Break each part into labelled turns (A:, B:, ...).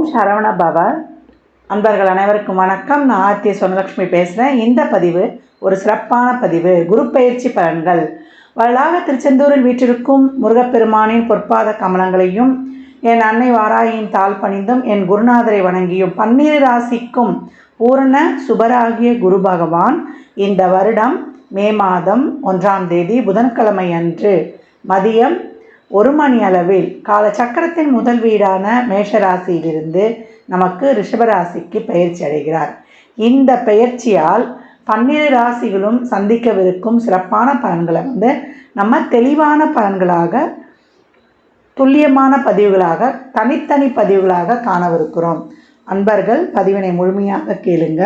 A: ஓம் சரவண பவ. அன்பர்கள் அனைவருக்கும் வணக்கம். நான் ஆர்த்திய சொன்னலக்ஷ்மி பேசுகிறேன் இந்த பதிவு ஒரு சிறப்பான பதிவு. குரு பயிற்சி பலன்கள். வரலாக திருச்செந்தூரில் வீற்றிருக்கும் முருகப்பெருமானின் பொற்பாத கமலங்களையும் என் அன்னை வாராயின் தாள் பணிந்தும் என் குருநாதரை வணங்கியும் பன்னிரு ராசிக்கும் பூரண சுபராகிய குரு பகவான் இந்த வருடம் மே மாதம் ஒன்றாம் தேதி புதன்கிழமை அன்று மதியம் ஒரு மணி அளவில் கால சக்கரத்தின் முதல் வீடான மேஷராசியிலிருந்து நமக்கு ரிஷபராசிக்கு பயிற்சி அடைகிறார். இந்த பெயர்ச்சியால் பன்னிரு ராசிகளும் சந்திக்கவிருக்கும் சிறப்பான பலன்களை வந்து நம்ம தெளிவான பலன்களாக துல்லியமான பதிவுகளாக தனித்தனி பதிவுகளாக காணவிருக்கிறோம். அன்பர்கள் பதிவினை முழுமையாக கேளுங்க.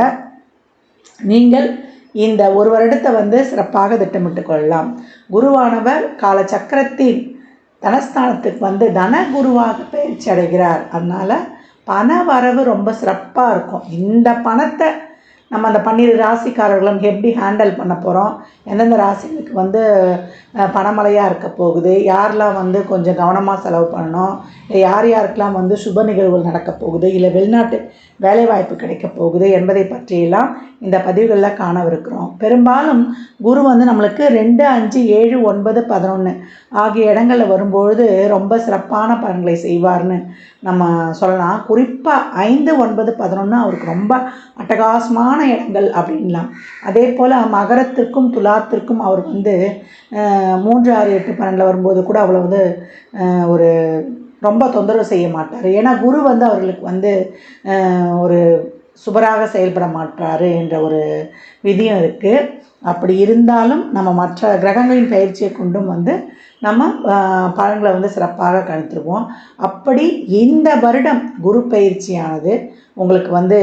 A: நீங்கள் இந்த ஒரு வருடத்தை வந்து சிறப்பாக திட்டமிட்டு கொள்ளலாம். குருவானவர் கால சக்கரத்தின் தனஸ்தானத்துக்கு வந்து தன குருவாக பயிற்சி அடைகிறார். அதனால் பண வரவு ரொம்ப சிறப்பாக இருக்கும். இந்த பணத்தை நம்ம அந்த பன்னிரு ராசிக்காரர்களும் எப்படி ஹேண்டில் பண்ண போகிறோம் எந்தெந்த ராசிகளுக்கு வந்து பணமழையாக இருக்க போகுது? யாரெல்லாம் வந்து கொஞ்சம் கவனமாக செலவு பண்ணணும்? இல்லை யார் யாருக்கெல்லாம் வந்து சுப நிகழ்வுகள் நடக்க போகுது? இல்லை வெளிநாட்டு வேலைவாய்ப்பு கிடைக்க போகுது என்பதை பற்றியெல்லாம் இந்த பதிவுகளில் காணவிருக்கிறோம். பெரும்பாலும் குரு வந்து நம்மளுக்கு ரெண்டு அஞ்சு ஏழு ஒன்பது பதினொன்று ஆகிய இடங்களில் வரும்பொழுது ரொம்ப சிறப்பான பலன்களை செய்வார்னு நம்ம சொல்லலாம். குறிப்பாக ஐந்து ஒன்பது பதினொன்று அவருக்கு ரொம்ப அட்டகாசமான இடங்கள் அப்படின்லாம். அதே போல் மகரத்திற்கும் துலாத்திற்கும் அவர் வந்து மூன்று ஆறு எட்டு பன்னெண்டில் வரும்போது கூட அவ்வளோ வந்து ஒரு ரொம்ப தொந்தரவு செய்ய மாட்டார். ஏன்னா குரு வந்து அவர்களுக்கு வந்து ஒரு சுபராக செயல்பட மாட்டார் என்ற ஒரு விதியும் இருக்குது அப்படி இருந்தாலும் நம்ம மற்ற கிரகங்களின் பயிற்சியை கொண்டும் வந்து நம்ம பலன்களை வந்து சிறப்பாக கணித்துருவோம். அப்படி இந்த வருடம் குரு பயிற்சியானது உங்களுக்கு வந்து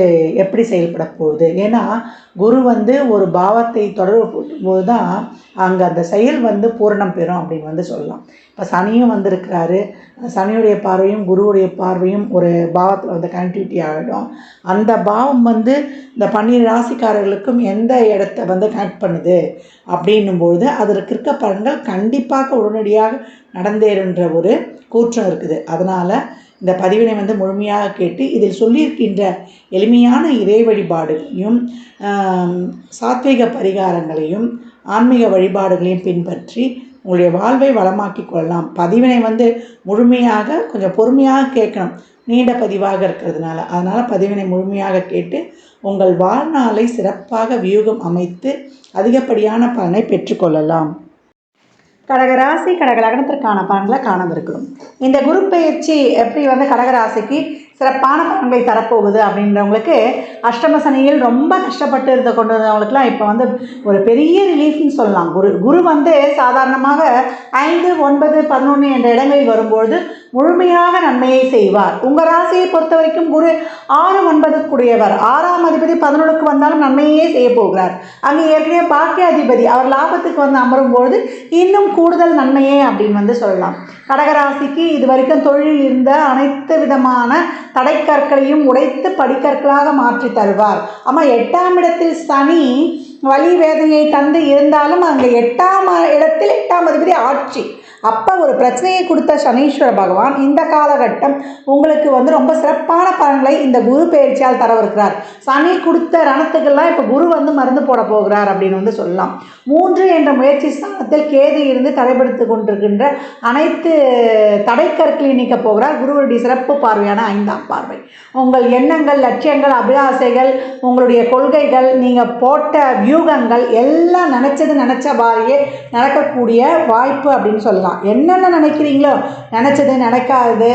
A: எப்படி செயல்பட போகுது? ஏன்னா குரு வந்து ஒரு பாவத்தை தொடர்பு போது தான் அங்கே அந்த செயல் வந்து பூரணம் பெறும் அப்படின்னு வந்து சொல்லலாம். இப்போ சனியும் வந்திருக்கிறாரு. சனியுடைய பார்வையும் குருவுடைய பார்வையும் ஒரு பாவத்தில் வந்து கனெக்டிவிட்டி ஆகிடும் அந்த பாவம் வந்து இந்த பன்னீர் ராசிக்காரர்களுக்கும் எந்த இடத்த வந்து கனெக்ட் பண்ணுது? அப்படின்னும்பொழுது அதற்கு இருக்க பலன்கள் கண்டிப்பாக உடனடியாக நடந்தேறுன்ற ஒரு கூற்றம் இருக்குது. அதனால் இந்த பதிவினை வந்து முழுமையாக கேட்டு இதில் சொல்லியிருக்கின்ற எளிமையான இறை வழிபாடுகளையும் ஆம், சாத்வீக பரிகாரங்களையும் ஆன்மீக வழிபாடுகளையும் பின்பற்றி உங்களுடைய வாழ்வை வளமாக்கி கொள்ளலாம். பதிவினை வந்து முழுமையாக கொஞ்சம் பொறுமையாக கேட்கணும். நீண்ட பதிவாக இருக்கிறதுனால. அதனால் பதிவினை முழுமையாக கேட்டு உங்கள் வாழ்நாளை சிறப்பாக வியூகம் அமைத்து அதிகப்படியான பலனை பெற்றுக்கொள்ளலாம் கடகராசி கடகலகனத்திற்கான பலன்களை காணவிருக்கிறோம். இந்த குரு பயிற்சி எப்படி வந்து கடகராசிக்கு சிறப்பான பலன்களை தரப்போகுது அப்படின்றவங்களுக்கு அஷ்டம சனியில் ரொம்ப கஷ்டப்பட்டு இருந்த கொண்டு இருந்தவங்களுக்குலாம் இப்போ வந்து ஒரு பெரிய ரிலீஃப்னு சொல்லலாம். குரு குரு வந்து சாதாரணமாக ஐந்து ஒன்பது பதினொன்று என்ற இடங்களில் வரும்பொழுது முழுமையாக நன்மையை செய்வார். உங்கள் ராசியை பொறுத்த வரைக்கும் குரு ஆறு ஒன்பதுக்குரியவர். ஆறாம் அதிபதி பதினொழுக்கு வந்தாலும் நன்மையே செய்ய போகிறார். அங்கே ஏற்கனவே பாக்கிய அதிபதி அவர் லாபத்துக்கு வந்து அமரும் பொழுது இன்னும் கூடுதல் நன்மையே அப்படின்னு வந்து சொல்லலாம். கடகராசிக்கு இது வரைக்கும் தொழிலில் இருந்த அனைத்து விதமான தடைக்கற்களையும் உடைத்து படிக்கற்களாக மாற்றி தருவார். ஆமாம் எட்டாம் இடத்தில் சனி வலி வேதனையை தந்து இருந்தாலும் அங்கே எட்டாம் இடத்தில் எட்டாம் அதிபதி ஆட்சி. அப்போ ஒரு பிரச்சனையை கொடுத்த சனீஸ்வர பகவான் இந்த காலகட்டம் உங்களுக்கு வந்து ரொம்ப சிறப்பான பலன்களை இந்த குரு பயிற்சியால் தரவிருக்கிறார். சனி கொடுத்த ரணத்துக்கெல்லாம் இப்போ குரு வந்து மருந்து போட போகிறார் அப்படின்னு வந்து சொல்லலாம். மூன்று என்ற முயற்சி ஸ்தானத்தில் கேது இருந்து தடைப்படுத்தி கொண்டிருக்கின்ற அனைத்து தடைக்கற்களை நீக்க போகிறார். குருவருடைய சிறப்பு பார்வையான ஐந்தாம் பார்வை. உங்கள் எண்ணங்கள் லட்சியங்கள் அபிலாசைகள் உங்களுடைய கொள்கைகள் நீங்கள் போட்ட வியூகங்கள் எல்லாம் நினச்சது நினச்ச மாதிரியே நடக்கக்கூடிய வாய்ப்பு அப்படின்னு சொல்லலாம். என்னென்ன நினைக்கிறீங்களோ நினச்சது நினைக்காதது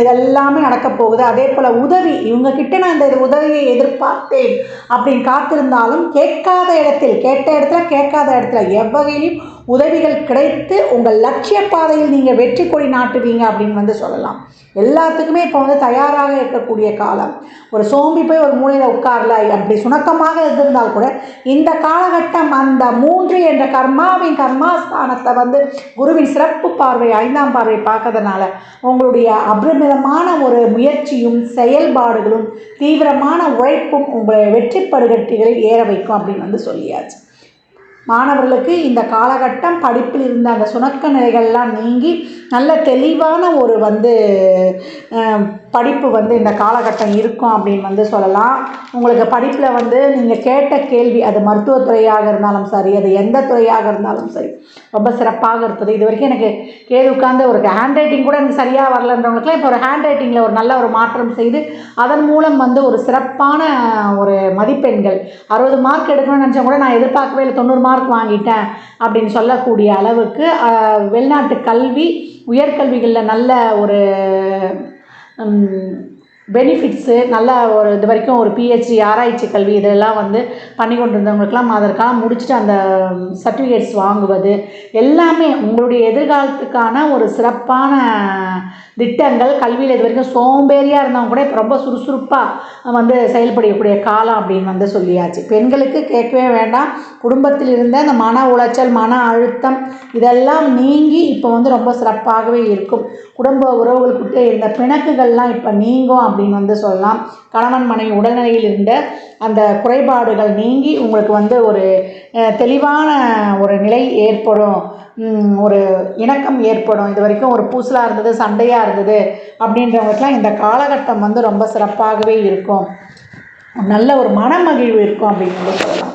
A: இதெல்லாமே நடக்க போகுது. அதே போல் உதவி இவங்கக்கிட்ட நான் இந்த உதவியை எதிர்பார்த்தேன் அப்படின்னு காத்திருந்தாலும் கேட்காத இடத்தில் கேட்ட இடத்துல கேட்காத இடத்துல எவ்வகையிலையும் உதவிகள் கிடைத்து உங்கள் லட்சிய பாதையில் நீங்கள் வெற்றி கொடி நாட்டுவீங்க அப்படின்னு வந்து சொல்லலாம். எல்லாத்துக்குமே இப்போ வந்து தயாராக இருக்கக்கூடிய காலம். ஒரு சோம்பி போய் ஒரு மூலையில் உட்காரல அப்படி சுணக்கமாக இருந்திருந்தால் கூட இந்த காலகட்டம் அந்த மூன்று என்ற கர்மாவின் கர்மாஸ்தானத்தை வந்து குருவின் சிறப்பு பார்வை ஐந்தாம் பார்வை பார்க்கறதுனால உங்களுடைய அபரிமிதமான ஒரு முயற்சியும் செயல்பாடுகளும் தீவிரமான உழைப்பும் உங்களை வெற்றி படுகட்டிகளில் ஏற வைக்கும் அப்படின்னு வந்து சொல்லியாச்சு. மாணவர்களுக்கு இந்த காலகட்டம் படிப்பில் இருந்த அந்த சுணக்க நிலைகள்லாம் நீங்கி நல்ல தெளிவான ஒரு வந்து படிப்பு வந்து இந்த காலகட்டம் இருக்கும் அப்படின்னு வந்து சொல்லலாம். உங்களுக்கு படிப்பில் வந்து நீங்கள் கேட்ட கேள்வி அது மருத்துவத்துறையாக இருந்தாலும் சரி அது எந்த துறையாக இருந்தாலும் சரி ரொம்ப சிறப்பாக இருப்பது. இது வரைக்கும் எனக்கு கேது உட்காந்து ஒரு ஹேண்ட் ரைட்டிங் கூட எனக்கு சரியாக வரலன்றவங்களுக்குலாம் இப்போ ஒரு ஹேண்ட் ரைட்டிங்கில் ஒரு நல்ல ஒரு மாற்றம் செய்து அதன் மூலம் வந்து ஒரு சிறப்பான ஒரு மதிப்பெண்கள். அறுபது மார்க் எடுக்கணும்னு நினச்சா கூட நான் எதிர்பார்க்கவே இல்லை தொண்ணூறு மார்க் வாங்கிட்டேன் அப்படின்னு சொல்லக்கூடிய அளவுக்கு வெளிநாட்டு கல்வி உயர்கல்விகளில் நல்ல ஒரு பெனிஃபிட்ஸு நல்ல ஒரு இது வரைக்கும் ஒரு பிஹெச்டி ஆராய்ச்சி கல்வி இதெல்லாம் வந்து பண்ணி கொண்டு இருந்தவங்களுக்கெல்லாம் அதற்காக முடிச்சுட்டு அந்த சர்டிஃபிகேட்ஸ் வாங்குவது எல்லாமே உங்களுடைய எதிர்காலத்துக்கான ஒரு சிறப்பான திட்டங்கள். கல்வியில் இது வரைக்கும் சோம்பேறியாக இருந்தவங்க கூட இப்போ ரொம்ப சுறுசுறுப்பாக வந்து செயல்படக்கூடிய காலம் அப்படின்னு வந்து சொல்லியாச்சு. பெண்களுக்கு கேட்கவே வேண்டாம். குடும்பத்தில் இருந்த அந்த மன உளைச்சல் மன அழுத்தம் இதெல்லாம் நீங்கி இப்போ வந்து ரொம்ப சிறப்பாகவே இருக்கும். குடும்ப உறவுகளுக்கிட்டே இருந்த பிணக்குகள்லாம் இப்போ நீங்கும் அப்படின்னு வந்து சொல்லலாம். கணவன் மனைவி உடல்நிலையில் இருந்த அந்த குறைபாடுகள் நீங்கி உங்களுக்கு வந்து ஒரு தெளிவான ஒரு நிலை ஏற்படும். ஒரு இணக்கம் ஏற்படும். இது வரைக்கும் ஒரு பூசலாக இருந்தது சண்டையாக இருந்தது அப்படின்றவங்களுக்குலாம் இந்த காலகட்டம் வந்து ரொம்ப சிறப்பாகவே இருக்கும். நல்ல ஒரு மனமகிழ்வு இருக்கும் அப்படின்னு வந்து சொல்லலாம்.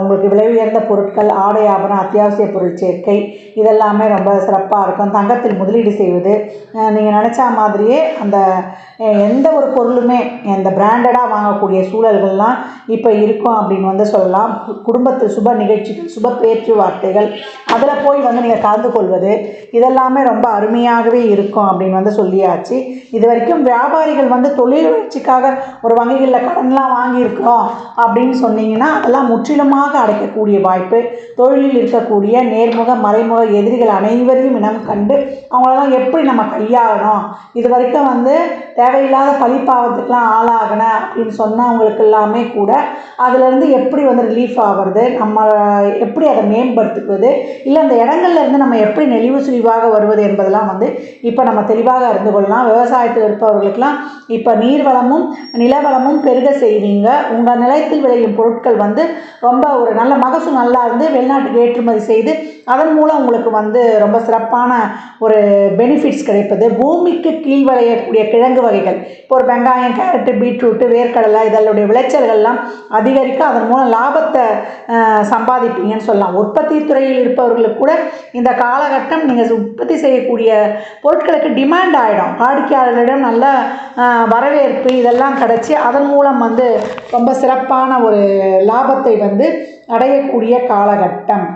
A: உங்களுக்கு விலை உயர்ந்த பொருட்கள் ஆடை ஆபரணம் அத்தியாவசிய பொருள் சேர்க்கை இதெல்லாமே ரொம்ப சிறப்பாக இருக்கும். தங்கத்தில் முதலீடு செய்வது நீங்கள் நினச்சா மாதிரியே அந்த எந்த ஒரு பொருளுமே இந்த பிராண்டடாக வாங்கக்கூடிய சூழல்கள்லாம் இப்போ இருக்கும் அப்படின்னு வந்து சொல்லலாம். குடும்பத்து சுப நிகழ்ச்சிகள் சுப பேச்சுவார்த்தைகள் அதில் போய் வந்து நீங்கள் கலந்து கொள்வது இதெல்லாமே ரொம்ப அருமையாகவே இருக்கும் அப்படின்னு வந்து சொல்லியாச்சு. இது வரைக்கும் வியாபாரிகள் வந்து தொழில் வளர்ச்சிக்காக ஒரு வங்கிகளில் கடன்லாம் வாங்கியிருக்கிறோம் அப்படின்னு சொன்னீங்கன்னா அதெல்லாம் முற்றிலுமாக அடைக்கக்கூடிய வாய்ப்பு தொழிலில் இருக்கக்கூடிய நேர்முக மறைமுக எதிரிகள் அனைவரையும் இனம் கண்டு அவங்களெல்லாம் எப்படி நம்ம கையாளணும்? இது வரைக்கும் வந்து தேவையில்லாத பழிப்பாவத்துக்கெலாம் ஆளாகின அப்படின்னு சொன்னவங்களுக்கு எல்லாமே கூட அதுலேருந்து எப்படி வந்து ரிலீஃப் ஆகிறது? நம்ம எப்படி அதை மேம்படுத்துவது? இல்லை அந்த இடங்கள்லேருந்து நம்ம எப்படி நெளிவு சுழிவாக வருவது என்பதெல்லாம் வந்து இப்போ நம்ம தெளிவாக அறிந்து கொள்ளலாம். விவசாயத்தில் இருப்பவர்களுக்கெல்லாம் இப்போ நீர்வளமும் நிலவளமும் பெருக செய்வீங்க. உங்கள் நிலையத்தில் விளையும் பொருட்கள் வந்து ரொம்ப ஒரு நல்ல மகசூல் நல்லா இருந்து வெளிநாட்டுக்கு ஏற்றுமதி செய்து அதன் மூலம் உங்களுக்கு வந்து ரொம்ப சிறப்பான ஒரு பெனிஃபிட்ஸ் கிடைப்பது. பூமிக்கு கீழ் விளையக்கூடிய கிழங்கு வகைகள். இப்போ ஒரு வெங்காயம் கேரட்டு பீட்ரூட்டு வேர்க்கடலை இதனுடைய விளைச்சல்கள்லாம் அதிகரிக்க அதன் மூலம் லாபத்தை சம்பாதிப்பீங்கன்னு சொல்லலாம். உற்பத்தி துறையில் இருப்பவர்களுக்கு கூட இந்த காலகட்டம் நீங்கள் உற்பத்தி செய்யக்கூடிய பொருட்களுக்கு டிமாண்ட் ஆகிடும் வாடிக்கையாளர்களிடம் நல்ல வரவேற்பு இதெல்லாம் கிடச்சி அதன் மூலம் வந்து ரொம்ப சிறப்பான ஒரு லாபத்தை வந்து அடையக்கூடிய காலகட்டம்.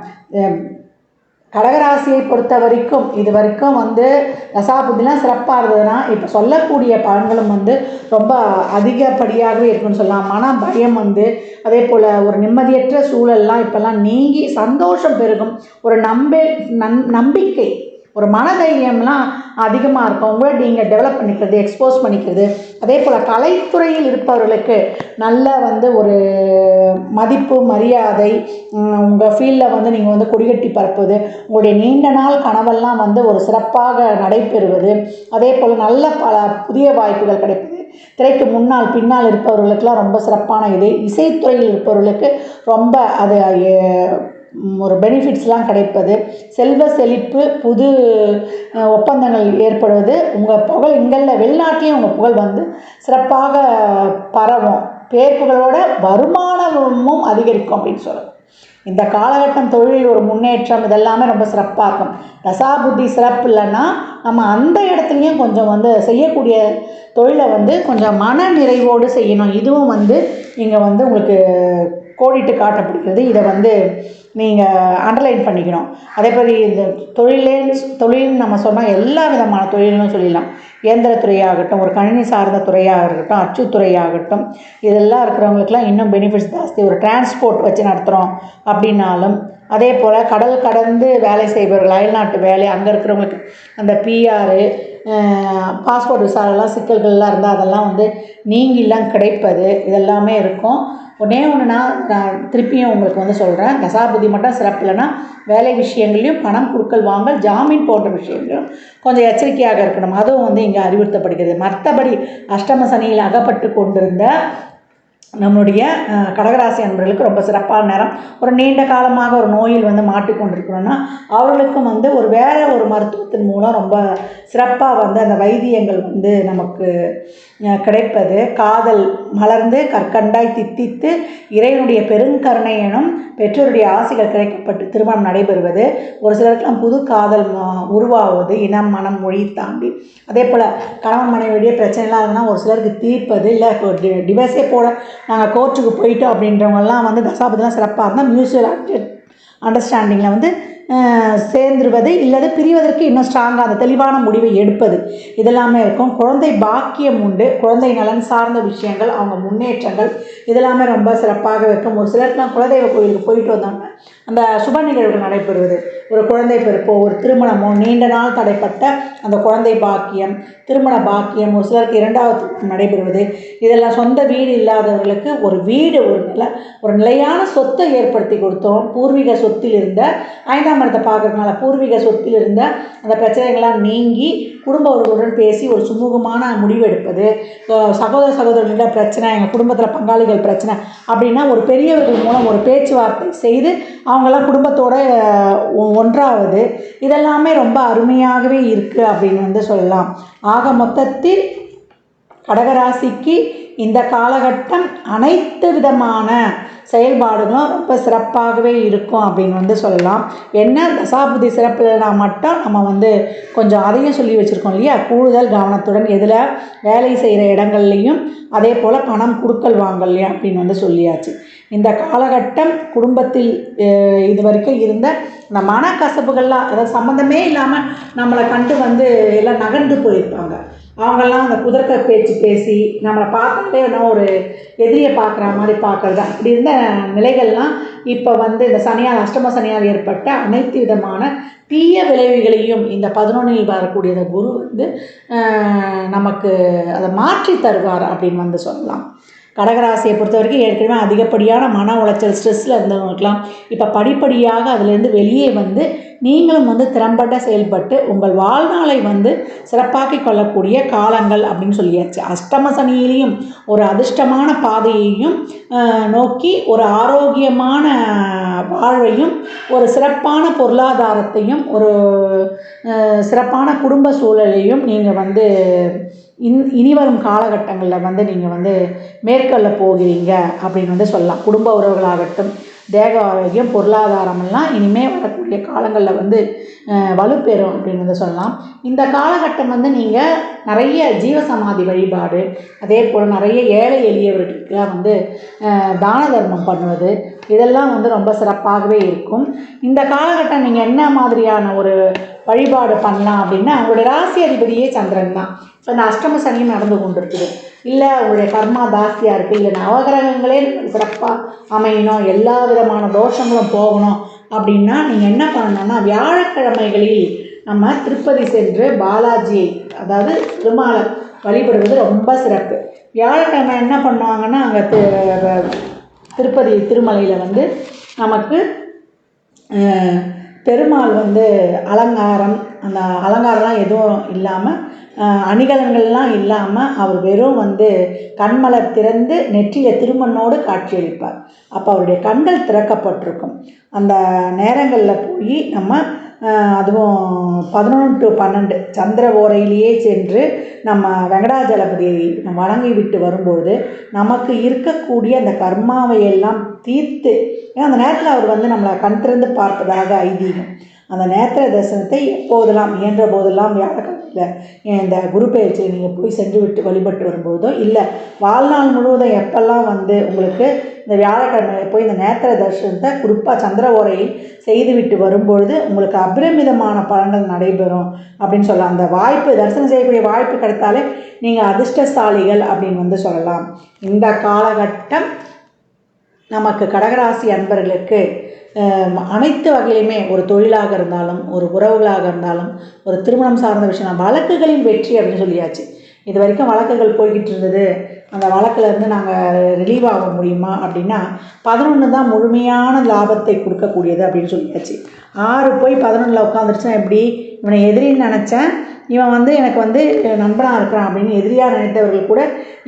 A: கடகராசியை பொறுத்த வரைக்கும் இது வரைக்கும் வந்து தசாபுத்திலாம் சிறப்பாக இருந்ததுன்னா இப்போ சொல்லக்கூடிய பலன்களும் வந்து ரொம்ப அதிகப்படியாகவே இருக்குன்னு சொல்லலாம். மன பயம் வந்து அதே போல் ஒரு நிம்மதியற்ற சூழல்லாம் இப்போல்லாம் நீங்கி சந்தோஷம் பெருகும். ஒரு நம்பே நம் நம்பிக்கை ஒரு மனதைரியம்லாம் அதிகமாக இருக்கும். உங்களை நீங்கள் டெவலப் பண்ணிக்கிறது எக்ஸ்போஸ் பண்ணிக்கிறது. அதே போல் கலைத்துறையில் இருப்பவர்களுக்கு நல்ல வந்து ஒரு மதிப்பு மரியாதை உங்கள் ஃபீல்டில் வந்து நீங்கள் வந்து கொடிகட்டி பரப்புவது உங்களுடைய நீண்ட நாள் கனவெல்லாம் வந்து ஒரு சிறப்பாக நடைபெறுவது அதே போல் நல்ல பல புதிய வாய்ப்புகள் கிடைப்பது. திரைக்கு முன்னால் பின்னால் இருப்பவர்களுக்கெல்லாம் ரொம்ப சிறப்பான இது. இசைத்துறையில் இருப்பவர்களுக்கு ரொம்ப அது ஒரு பெனிஃபிட்ஸ்லாம் கிடைப்பது. செல்வ செழிப்பு புது ஒப்பந்தங்கள் ஏற்படுவது உங்கள் புகழ் இங்கெல்ல வெளிநாட்டிலையும் உங்கள் புகழ் வந்து சிறப்பாக பரவும். பேர்புகளோட வருமானமும் அதிகரிக்கும் அப்படின்னு சொல்லலாம் இந்த காலகட்டம் தொழிலில் ஒரு முன்னேற்றம் இதெல்லாமே ரொம்ப சிறப்பாக இருக்கும். தசாபுத்தி சிறப்பு இல்லைன்னா நம்ம அந்த இடத்துலையும் கொஞ்சம் வந்து செய்யக்கூடிய தொழிலை வந்து கொஞ்சம் மன நிறைவோடு செய்யணும். இதுவும் வந்து இங்கே வந்து உங்களுக்கு கோடிட்டு காட்டப்படுகிறது. இதை வந்து நீங்கள் அண்டர்லைன் பண்ணிக்கணும். அதே மாதிரி இந்த தொழிலே தொழில்னு நம்ம சொன்னால் எல்லா விதமான தொழிலும் சொல்லிடலாம். இயந்திரத்துறையாகட்டும் ஒரு கணினி சார்ந்த துறையாக இருக்கட்டும் அச்சுத்துறையாகட்டும் இதெல்லாம் இருக்கிறவங்களுக்குலாம் இன்னும் பெனிஃபிட்ஸ் ஜாஸ்தி. ஒரு டிரான்ஸ்போர்ட் வச்சு நடத்துகிறோம் அப்படின்னாலும் அதே போல் கடல் கடந்து வேலை செய்பவர்கள் அயல்நாட்டு வேலை அங்கே இருக்கிறவங்களுக்கு அந்த பிஆரு பாஸ்போர்ட் விசாலெல்லாம் சிக்கல்கள்லாம் இருந்தால் அதெல்லாம் வந்து நீங்கிலாம் கிடைப்பது இதெல்லாமே இருக்கும். ஒன்றே ஒன்று நான் நான் திருப்பியும் உங்களுக்கு வந்து சொல்கிறேன் தசாபுதி மட்டும் சிறப்பு இல்லைன்னா வேலை விஷயங்களையும் பணம் கொடுக்கல் வாங்கல் ஜாமீன் போன்ற விஷயங்களும் கொஞ்சம் எச்சரிக்கையாக இருக்கணும். அதுவும் வந்து இங்கே அறிவுறுத்தப்படுகிறது. மற்றபடி அஷ்டம சனியில் அகப்பட்டு கொண்டிருந்த நம்மளுடைய கடகராசி அன்பர்களுக்கு ரொம்ப சிறப்பான நேரம். ஒரு நீண்ட காலமாக ஒரு நோயில் வந்து மாட்டிக்கொண்டிருக்கிறோன்னா அவர்களுக்கும் வந்து ஒரு வேறு ஒரு மருத்துவத்தின் மூலம் ரொம்ப சிறப்பாக வந்து அந்த வைத்தியங்கள் வந்து நமக்கு கிடைப்பது. காதல் மலர்ந்து கற்கண்டாய் தித்தித்து இறைவனுடைய பெருங்கருணை எனும் பெற்றோருடைய ஆசைகள் கிடைக்கப்பட்டு திருமணம் நடைபெறுவது. ஒரு சிலருக்கெல்லாம் புது காதல் உருவாவது இனம் மனம் மொழி தாண்டி. அதே போல் கணவன் மனைவியுடைய பிரச்சனைலாம் இருந்ததுன்னா ஒரு சிலருக்கு தீர்ப்பது இல்லை. டிவைஸே போட நாங்கள் கோர்ட்டுக்கு போயிட்டோம் அப்படின்றவங்கலாம் வந்து தசாபதிலாம் சிறப்பாக இருந்தால் மியூச்சுவல் அண்டர்ஸ்டாண்டிங்கில் வந்து சேர்ந்துருவது இல்லது பிரிவதற்கு இன்னும் ஸ்ட்ராங்காக அந்த தெளிவான முடிவை எடுப்பது. இதெல்லாமே இருக்கும். குழந்தை பாக்கியம் உண்டு. குழந்தை நலன் சார்ந்த விஷயங்கள் அவங்க முன்னேற்றங்கள் இதெல்லாமே ரொம்ப சிறப்பாக இருக்கும். ஒரு சிலருக்குலாம் குலதெய்வ கோயிலுக்கு போயிட்டு வந்தாங்க அந்த சுப நிகழ்வுகள் நடைபெறுவது. ஒரு குழந்தை பிறப்போ ஒரு திருமணமோ நீண்ட நாள் தடைப்பட்ட அந்த குழந்தை பாக்கியம் திருமண பாக்கியம் ஒரு சிலருக்கு இரண்டாவது நடைபெறுவது. இதெல்லாம் சொந்த வீடு இல்லாதவர்களுக்கு ஒரு வீடு ஒரு நில ஒரு நிலையான சொத்தை ஏற்படுத்தி கொடுத்தோம். பூர்வீக சொத்தில் இருந்த ஐந்தாம் இடத்தை பார்க்குறதுனால பூர்வீக சொத்தில் இருந்த அந்த பிரச்சனைகள்லாம் நீங்கி குடும்ப உறவுடன் பேசி ஒரு சுமூகமான முடிவு எடுப்பது சகோதர சகோதரிகளில் பிரச்சனை எங்கள் குடும்பத்தில் பங்காளிகள் பிரச்சனை அப்படின்னா ஒரு பெரியவர்கள் மூலம் ஒரு பேச்சுவார்த்தை செய்து அவங்கெல்லாம் குடும்பத்தோட ஒ- ஒன்றாவது. இதெல்லாமே ரொம்ப அருமையாகவே இருக்குது அப்படின்னு வந்து சொல்லலாம். ஆக மொத்தத்தில் கடகராசிக்கு இந்த காலகட்டம் அனைத்து விதமான செயல்பாடுகளும் ரொம்ப சிறப்பாகவே இருக்கும் அப்படின்னு வந்து சொல்லலாம். என்ன? தசாபுதி சிறப்பு மட்டும் நம்ம வந்து கொஞ்சம் அதையும் சொல்லி வச்சுருக்கோம் இல்லையா? கூடுதல் கவனத்துடன் எதில்? வேலை செய்கிற இடங்கள்லையும் அதே போல் பணம் கொடுக்கல் வாங்கலையா அப்படின்னு வந்து சொல்லியாச்சு. இந்த காலகட்டம் குடும்பத்தில் இது வரைக்கும் இருந்த இந்த மனக்கசப்புகள்லாம் அதாவது சம்மந்தமே இல்லாமல் நம்மளை கண்டு வந்து எல்லாம் நகர்ந்து போயிருப்பாங்க. அவங்கெல்லாம் அந்த குதர்க்க பேச்சு பேசி நம்மளை பார்த்தாலே என்ன ஒரு எதிரியை பார்க்குற மாதிரி பார்க்குறது. அப்படி இருந்த நிலைகள்லாம் இப்போ வந்து இந்த சனியால் அஷ்டம சனியால் ஏற்பட்ட அனைத்து விதமான தீய விளைவுகளையும் இந்த பதினொன்றில் வரக்கூடிய குரு வந்து நமக்கு அதை மாற்றி தருவார் அப்படின்னு வந்து சொல்லலாம். கடகராசியை பொறுத்த வரைக்கும் ஏற்கனவே அதிகப்படியான மன உளைச்சல் ஸ்ட்ரெஸ்ஸில் இருந்தவங்களுக்கெல்லாம் இப்போ படிப்படியாக அதுலேருந்து வெளியே வந்து நீங்களும் வந்து திறம்பட செயல்பட்டு உங்கள் வாழ்நாளை வந்து சிறப்பாக்கி கொள்ளக்கூடிய காலங்கள் அப்படின்னு சொல்லியாச்சு. அஷ்டம சனியிலையும் ஒரு அதிர்ஷ்டமான பாதையையும் நோக்கி ஒரு ஆரோக்கியமான வாழ்வையும் ஒரு சிறப்பான பொருளாதாரத்தையும் ஒரு சிறப்பான குடும்ப சூழலையும் நீங்கள் வந்து இன் இனி வரும் காலகட்டங்களில் வந்து நீங்கள் வந்து மேற்கொள்ள போகிறீங்க அப்படின்னு வந்து சொல்லலாம். குடும்ப உறவுகளாகட்டும் தேக ஆரோக்கியம் பொருளாதாரம் எல்லாம் இனிமேல் வரக்கூடிய காலங்களில் வந்து வலுப்பெறும் அப்படின்னு வந்து சொல்லலாம். இந்த காலகட்டம் வந்து நீங்கள் நிறைய ஜீவசமாதி வழிபாடு அதே போல் நிறைய ஏழை எளியவர்களுக்கெல்லாம் வந்து தான தர்மம் பண்ணுவது இதெல்லாம் வந்து ரொம்ப சிறப்பாகவே இருக்கும். இந்த காலகட்டம் நீங்கள் என்ன மாதிரியான ஒரு வழிபாடு பண்ணலாம் அப்படின்னா உங்களுடைய ராசி அதிபதியே சந்திரன் தான். இப்போ இந்த அஷ்டம சனியும் நடந்து கொண்டு இருக்குது இல்லை உங்களுடைய கர்மா தாஸ்தியாக இருக்குது இல்லை நவகிரகங்களே சிறப்பாக அமையணும். எல்லா விதமான தோஷங்களும் போகணும். அப்படின்னா நீங்கள் என்ன பண்ணணும்னா வியாழக்கிழமைகளில் நம்ம திருப்பதி சென்று பாலாஜியை அதாவது திருமாலை வழிபடுவது ரொம்ப சிறப்பு. வியாழக்கிழமை என்ன பண்ணுவாங்கன்னா அங்கே திருப்பதி திருமலையில் வந்து நமக்கு பெருமாள் வந்து அலங்காரம் அந்த அலங்காரம்லாம் எதுவும் இல்லாமல் அணிகலன்கள்லாம் இல்லாமல் அவர் வெறும் வந்து கண்மலர் திறந்து நெற்றிய திருமண்ணோடு காட்சியளிப்பார். அப்போ அவருடைய கண்கள் திறக்கப்பட்டிருக்கும். அந்த நேரங்களில் போய் நம்ம அதுவும் பதினொன்று டு பன்னெண்டு சந்திர ஓரையிலேயே சென்று நம்ம வெங்கடாஜலபதியை வணங்கி விட்டு வரும்பொழுது நமக்கு இருக்கக்கூடிய அந்த கர்மாவை எல்லாம் தீர்த்து ஏன்னா அந்த நேரத்தில் அவர் வந்து நம்மளை கண் திறந்து பார்ப்பதாக ஐதீகம். அந்த நேத்திர தரிசனத்தை எப்போதெல்லாம் இயன்ற போதெல்லாம் வியாழக்கிழமையில் இந்த குரு பயிற்சியை நீங்கள் போய் சென்று விட்டு வழிபட்டு வரும்போதோ இல்லை வாழ்நாள் முழுவதும் எப்பெல்லாம் வந்து உங்களுக்கு இந்த வியாழக்கிழமையில போய் இந்த நேத்திர தரிசனத்தை குறிப்பாக சந்திர ஓரையில் செய்துவிட்டு வரும்பொழுது உங்களுக்கு அபரிமிதமான பலன்கள் நடைபெறும் அப்படின்னு சொல்லலாம் அந்த வாய்ப்பு தரிசனம் செய்யக்கூடிய வாய்ப்பு கிடைத்தாலே நீங்கள் அதிர்ஷ்டசாலிகள் அப்படின்னு வந்து சொல்லலாம். இந்த காலகட்டம் நமக்கு கடகராசி அன்பர்களுக்கு அனைத்து வகையிலுமே ஒரு தொழிலாக இருந்தாலும் ஒரு உறவுகளாக இருந்தாலும் ஒரு திருமணம் சார்ந்த விஷயம் வழக்குகளின் வெற்றி அப்படின்னு சொல்லியாச்சு. இது வரைக்கும் வழக்குகள் போய்கிட்டு இருந்தது. அந்த வழக்கிலேருந்து நாங்கள் ரிலீவ் ஆக முடியுமா அப்படின்னா பதினொன்று தான் முழுமையான லாபத்தை கொடுக்கக்கூடியது அப்படின்னு சொல்லியாச்சு. ஆறு போய் பதினொன்றில் உட்காந்துருச்சுன்னா எப்படி? இவனை எதிரின்னு நினச்சேன். இவன் வந்து எனக்கு வந்து நண்பனாக இருக்கிறான் அப்படின்னு எதிரியாக நினைத்தவர்கள் கூட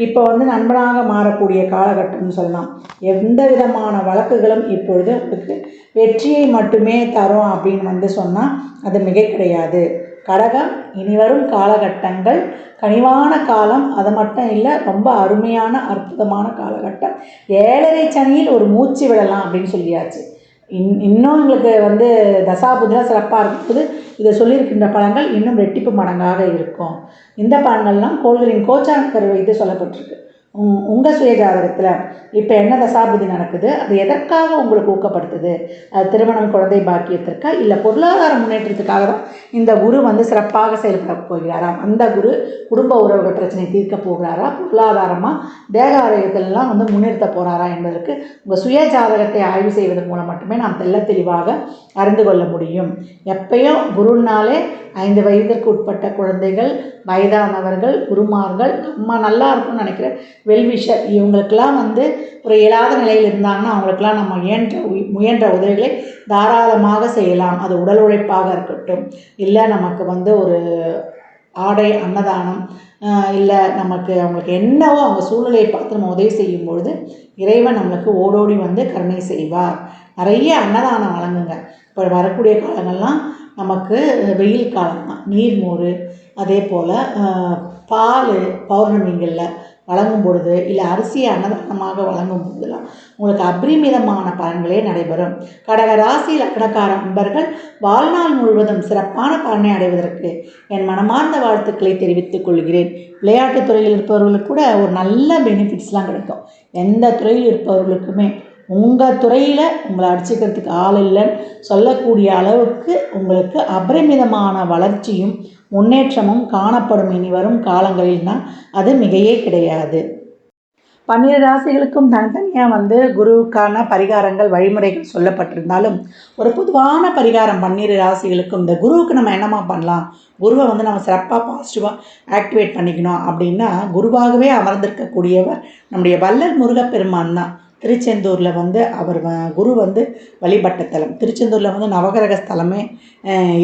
A: இப்போ வந்து நண்பனாக மாறக்கூடிய காலகட்டம்னு சொல்லலாம். எந்த விதமான வழக்குகளும் இப்பொழுது உங்களுக்கு வெற்றியை மட்டுமே தரும் அப்படின்னு வந்து சொன்னால் அது மிகை கிடையாது. கடகம் இனி வரும் காலகட்டங்கள் கனிவான காலம் அது மட்டும் இல்லை ரொம்ப அருமையான அற்புதமான காலகட்டம். ஏழரை சனியில் ஒரு மூச்சு விடலாம் அப்படின்னு சொல்லியாச்சு. இன் இன்னும் எங்களுக்கு வந்து தசாபுதிலாம் சிறப்பாக இருக்கும்போது இதை சொல்லியிருக்கின்ற பலன்கள் இன்னும் ரெட்டிப்பு மடங்காக இருக்கும். இந்த பலன்கள்லாம் கோள்களின் கோச்சார வைத்து சொல்லப்பட்டிருக்கு. உங்கள் சுயஜாதகத்தில் இப்போ என்ன தசாபுதி நடக்குது? அது எதற்காக உங்களுக்கு ஊக்கப்படுத்துது? அது திருமணம் குழந்தை பாக்கியத்திற்கா? இல்லை பொருளாதார முன்னேற்றத்துக்காக தான் இந்த குரு வந்து சிறப்பாக செயல்பட போகிறாராம் அந்த குரு குடும்ப உறவுகள் பிரச்சனை தீர்க்க போகிறாரா? பொருளாதாரமாக தேக ஆரோக்கியத்திலலாம் வந்து முன்னிறுத்த போகிறாரா என்பதற்கு உங்கள் சுய ஜாதகத்தை ஆய்வு செய்வதன் மூலம் மட்டுமே நாம் தெள்ள தெளிவாக அறிந்து கொள்ள முடியும். எப்பயும் குருனாலே ஐந்து வயதிற்கு உட்பட்ட குழந்தைகள் வயதானவர்கள் குருமார்கள் நம்ம நல்லா இருக்கும்னு நினைக்கிற வெல்விஷர் இவங்களுக்கெல்லாம் வந்து ஒரு இயலாத நிலையில் இருந்தாங்கன்னா அவங்களுக்கெல்லாம் நம்ம முயன்ற முயன்ற உதவிகளை தாராளமாக செய்யலாம். அது உடல் உழைப்பாக இருக்கட்டும். இல்லை நமக்கு வந்து ஒரு ஆடை அன்னதானம் இல்லை நமக்கு அவங்களுக்கு என்னவோ அவங்க சூழ்நிலையை பார்த்து நம்ம உதவி செய்யும் பொழுது இறைவன் நம்மளுக்கு ஓடோடி வந்து கருணை செய்வார். நிறைய அன்னதானம் வழங்குங்க. இப்போ வரக்கூடிய காலங்கள்லாம் நமக்கு வெயில் காலம் தான் நீர்மோர் அதே போல் பால் பௌர்ணமிகளில் வழங்கும் பொழுது இல்லை அரிசியை அன்னதானமாக வழங்கும் பொழுதுலாம் உங்களுக்கு அபரிமிதமான பலன்களே நடைபெறும். கடக ராசி லக்னக்கார நண்பர்கள் வாழ்நாள் முழுவதும் சிறப்பான பலனை அடைவதற்கு என் மனமார்ந்த வாழ்த்துக்களை தெரிவித்துக் கொள்கிறேன். விளையாட்டுத் துறையில் இருப்பவர்களுக்கு கூட ஒரு நல்ல பெனிஃபிட்ஸ்லாம் கிடைக்கும். எந்த துறையில் இருப்பவர்களுக்குமே உங்கள் துறையில் உங்களை அடிச்சுக்கிறதுக்கு ஆள் இல்லைன்னு சொல்லக்கூடிய அளவுக்கு உங்களுக்கு அபரிமிதமான வளர்ச்சியும் முன்னேற்றமும் காணப்படும் இனி வரும் காலங்களில் தான் அது மிகையே கிடையாது. பன்னிரு ராசிகளுக்கும் தனித்தனியாக வந்து குருவுக்கான பரிகாரங்கள் வழிமுறைகள் சொல்லப்பட்டிருந்தாலும் ஒரு பொதுவான பரிகாரம் பன்னிரு ராசிகளுக்கும் இந்த குருவுக்கு நம்ம என்னமா பண்ணலாம்? குருவை வந்து நம்ம சிறப்பாக பாசிட்டிவாக ஆக்டிவேட் பண்ணிக்கணும். அப்படின்னா குருவாகவே அமர்ந்திருக்கக்கூடியவர் நம்முடைய வல்லர் முருகப்பெருமான் தான் திருச்செந்தூரில் வந்து அவர் குரு வந்து வழிபட்ட தலம். திருச்செந்தூரில் வந்து நவகிரக ஸ்தலமே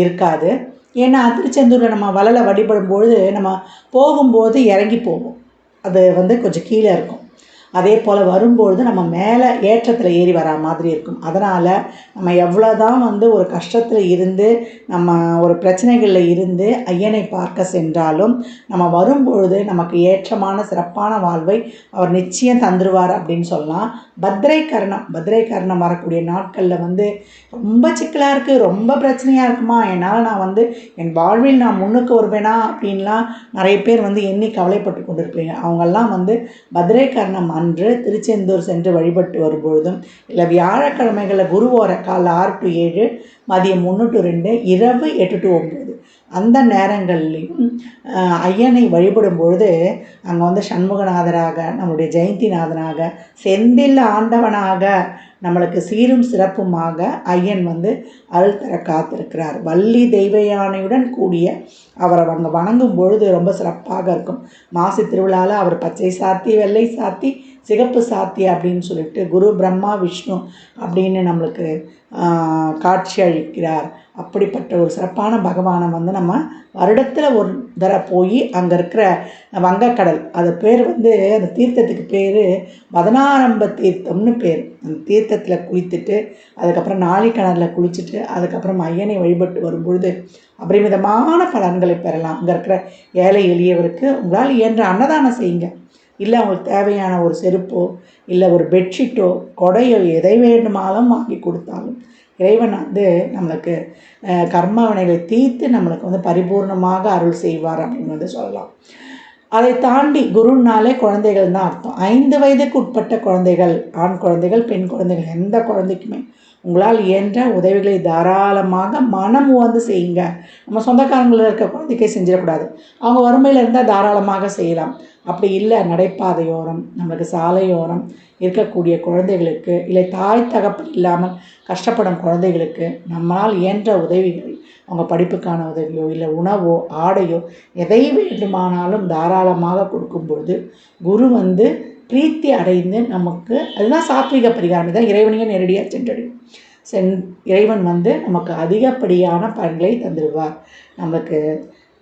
A: இருக்காது. ஏன்னா திருச்செந்தூரில் நம்ம வள்ளலை வழிபடும்பொழுது நம்ம போகும்போது இறங்கி போவோம். அது வந்து கொஞ்சம் கீழே இருக்கும். அதே போல் வரும்பொழுது நம்ம மேலே ஏற்றத்தில் ஏறி வரா மாதிரி இருக்கும். அதனால் நம்ம எவ்வளோ தான் வந்து ஒரு கஷ்டத்தில் இருந்து நம்ம ஒரு பிரச்சனைகளில் இருந்து ஐயனை பார்க்க சென்றாலும் நம்ம வரும்பொழுது நமக்கு ஏற்றமான சிறப்பான வாழ்வை அவர் நிச்சயம் தந்துடுவார் அப்படின்னு சொல்லலாம். பத்ரை கரணம் பத்ரை வரக்கூடிய நாட்களில் வந்து ரொம்ப சிக்கலாக இருக்குது ரொம்ப பிரச்சனையாக இருக்குமா? என்னால் நான் வந்து என் வாழ்வில் நான் முன்னுக்கு வருவேனா? அப்படின்லாம் நிறைய பேர் வந்து எண்ணி கவலைப்பட்டு கொண்டிருப்பீங்க. அவங்கெல்லாம் வந்து பத்ரேகரணம் அன்று திருச்செந்தூர் சென்று வழிபட்டு வரும்பொழுதும் இல்லை வியாழக்கிழமைகளில் குருவோர காலை ஆறு டு ஏழு மதியம் ஒன்று டு ரெண்டு இரவு எட்டு டு ஒம்பது அந்த நேரங்கள்லையும் ஐயனை வழிபடும் பொழுது அங்கே வந்து சண்முகநாதராக நம்முடைய ஜெயந்திநாதனாக செந்தில் ஆண்டவனாக நம்மளுக்கு சீரும் சிறப்புமாக ஐயன் வந்து அருள் தர காத்திருக்கிறார். வள்ளி தெய்வ யானையுடன் கூடிய அவரை அங்கே வணங்கும் பொழுது ரொம்ப சிறப்பாக இருக்கும். மாசி திருவிழாவில் அவர் பச்சை சாத்தி வெள்ளை சாத்தி சிகப்பு சாத்தி அப்படின்னு சொல்லிட்டு குரு பிரம்மா விஷ்ணு அப்படின்னு நம்மளுக்கு காட்சி அளிக்கிறார். அப்படிப்பட்ட ஒரு சிறப்பான பகவானை வந்து நம்ம வருடத்தில் ஒரு தடவை போய் அங்கே இருக்கிற வங்கக்கடல் அது பேர் வந்து அந்த தீர்த்தத்துக்கு பேர் வதனாரம்ப தீர்த்தம்னு பேர். அந்த தீர்த்தத்தில் குளித்துட்டு அதுக்கப்புறம் நாளி கிணறுல குளிச்சுட்டு அதுக்கப்புறம் ஐயனை வழிபட்டு வரும்பொழுது அபரிமிதமான பலன்களை பெறலாம். அங்கே இருக்கிற ஏழை எளியவருக்கு உங்களால் இயன்ற அன்னதானம் செய்யுங்க. இல்லை அவங்களுக்கு தேவையான ஒரு செருப்போ இல்லை ஒரு பெட்ஷீட்டோ கொடையோ எதை வேண்டுமானாலும் வாங்கி கொடுத்தாலும் இறைவன் வந்து நம்மளுக்கு கர்ம வினைகளை தீர்த்து நம்மளுக்கு வந்து பரிபூர்ணமாக அருள் செய்வார் அப்படின்னு வந்து சொல்லலாம். அதை தாண்டி குருன்னாலே குழந்தைகள் தான் அர்த்தம். ஐந்து வயதுக்கு உட்பட்ட குழந்தைகள் ஆண் குழந்தைகள் பெண் குழந்தைகள் எந்த குழந்தைக்குமே உங்களால் இயன்ற உதவிகளை தாராளமாக மனம் உவந்து செய்யுங்க. நம்ம சொந்தக்காரங்களில் இருக்க குழந்தைக்கே செஞ்சிடக்கூடாது. அவங்க வறுமையில் இருந்தால் தாராளமாக செய்யலாம். அப்படி இல்லை நடைபாதையோரம் நம்மளுக்கு சாலையோரம் இருக்கக்கூடிய குழந்தைகளுக்கு இல்லை தாய் தகப்பல் இல்லாமல் கஷ்டப்படும் குழந்தைகளுக்கு நம்மளால் இயன்ற உதவிகளை அவங்க படிப்புக்கான உதவியோ இல்லை உணவோ ஆடையோ எதை வேண்டுமானாலும் தாராளமாக கொடுக்கும் பொழுது குரு வந்து பிரீத்தி அடைந்து நமக்கு அதுதான் சாத்விக பரிகாரம் தான். இறைவனையே நேரடியாக சென்றடையும். சென் இறைவன் வந்து நமக்கு அதிகப்படியான பலன்களை தந்துடுவார் நம்மளுக்கு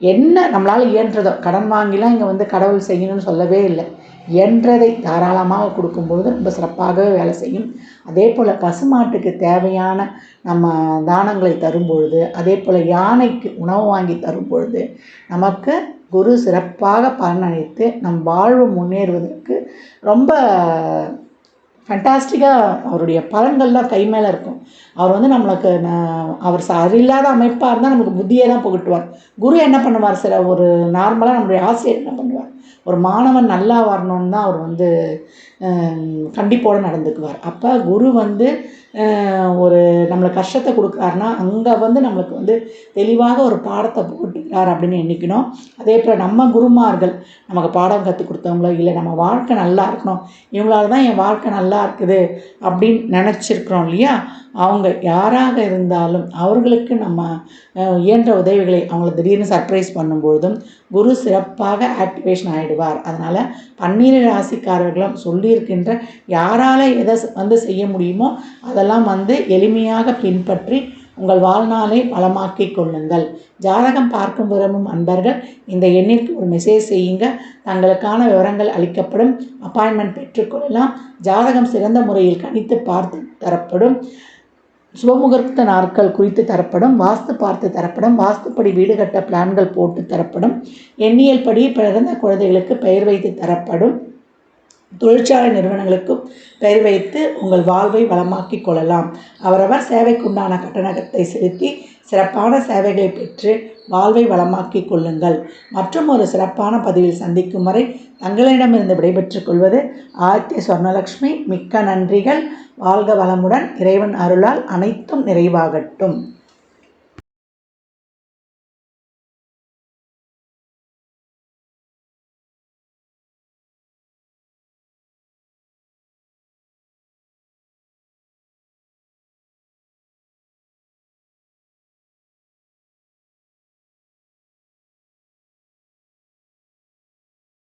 A: என்ன நம்மளால் இயன்றதோ கடன் வாங்கிலாம் இங்கே வந்து கடவுள் செய்யணும்னு சொல்லவே இல்லை. என்றதை தாராளமாக கொடுக்கும்பொழுது ரொம்ப சிறப்பாகவே வேலை செய்யும். அதே போல் பசுமாட்டுக்கு தேவையான நம்ம தானங்களை தரும்பொழுது அதே போல் யானைக்கு உணவு வாங்கி தரும் பொழுது நமக்கு குரு சிறப்பாக பலனளித்து நம் வாழ்வு முன்னேறுவதற்கு ரொம்ப ஃபண்டாஸ்டிக்காக அவருடைய பலன்கள்லாம் கை மேலே இருக்கும். அவர் வந்து நம்மளுக்கு ந- அவர் சரியில்லாத அமைப்பாக இருந்தால் நமக்கு புத்தியே தான் புகட்டுவார். குரு என்ன பண்ணுவார் சில ஒரு நார்மலாக நம்மளுடைய ஆசிரியர் என்ன பண்ணுவார்? ஒரு மாணவன் நல்லா வரணும்னு தான் அவர் வந்து கண்டிப்போடு நடந்துக்குவார். அப்போ குரு வந்து ஒரு நம்மளுக்கு கஷ்டத்தை கொடுக்குறாருனா அங்கே வந்து நம்மளுக்கு வந்து தெளிவாக ஒரு பாடத்தை போட்டுக்கிறார் அப்படின்னு எண்ணிக்கணும். அதே போல் நம்ம குருமார்கள் நமக்கு பாடம் கற்றுக் கொடுத்தவங்களோ இல்லை நம்ம வாழ்க்கை நல்லா இருக்கணும் இவங்களால தான் என் வாழ்க்கை நல்லா இருக்குது அப்படின்னு நினச்சிருக்கிறோம் இல்லையா? அவங்க யாராக இருந்தாலும் அவர்களுக்கு நம்ம இயன்ற உதவிகளை அவங்கள திடீர்னு சர்ப்ரைஸ் பண்ணும்பொழுதும் குரு சிறப்பாக ஆக்டிவேஷன் ஆகிடுவார் அதனால் பன்னிரு ராசிக்காரர்களும் சொல்லியிருக்கின்ற யாரால் எதை வந்து செய்ய முடியுமோ அதெல்லாம் வந்து எளிமையாக பின்பற்றி உங்கள் வாழ்நாளை வளமாக்கிக் கொள்ளுங்கள். ஜாதகம் பார்க்கும் விரும்பும் அன்பர்கள் இந்த எண்ணிற்கு ஒரு மெசேஜ் செய்யுங்க. தங்களுக்கான விவரங்கள் அளிக்கப்படும். அப்பாயின்மெண்ட் பெற்றுக்கொள்ளலாம் ஜாதகம் சிறந்த முறையில் கணித்து பார்த்து தரப்படும். சுபமுகூர்த்த நாட்கள் குறித்து தரப்படும் வாஸ்து பார்த்து தரப்படும் வாஸ்துப்படி வீடு கட்ட பிளான்கள் போட்டு தரப்படும் எண்ணியல் படி பிறந்த குழந்தைகளுக்கு பெயர் வைத்து தரப்படும் தொழிற்சாலை நிறுவனங்களுக்கும் பெயர் வைத்து உங்கள் வாழ்வை வளமாக்கிக் கொள்ளலாம். அவரவர் சேவைக்குண்டான கட்டணத்தை செலுத்தி சிறப்பான சேவைகளை பெற்று வாழ்வை வளமாக்கிக் கொள்ளுங்கள். மற்றும் ஒரு சிறப்பான பதிவில் சந்திக்கும் வரை தங்களிடமிருந்து விடைபெற்றுக் கொள்வது ஆதித்ய சொர்ணலக்ஷ்மி. மிக்க நன்றிகள். வாழ்க வளமுடன். இறைவன் அருளால் அனைத்தும் நிறைவாகட்டும்.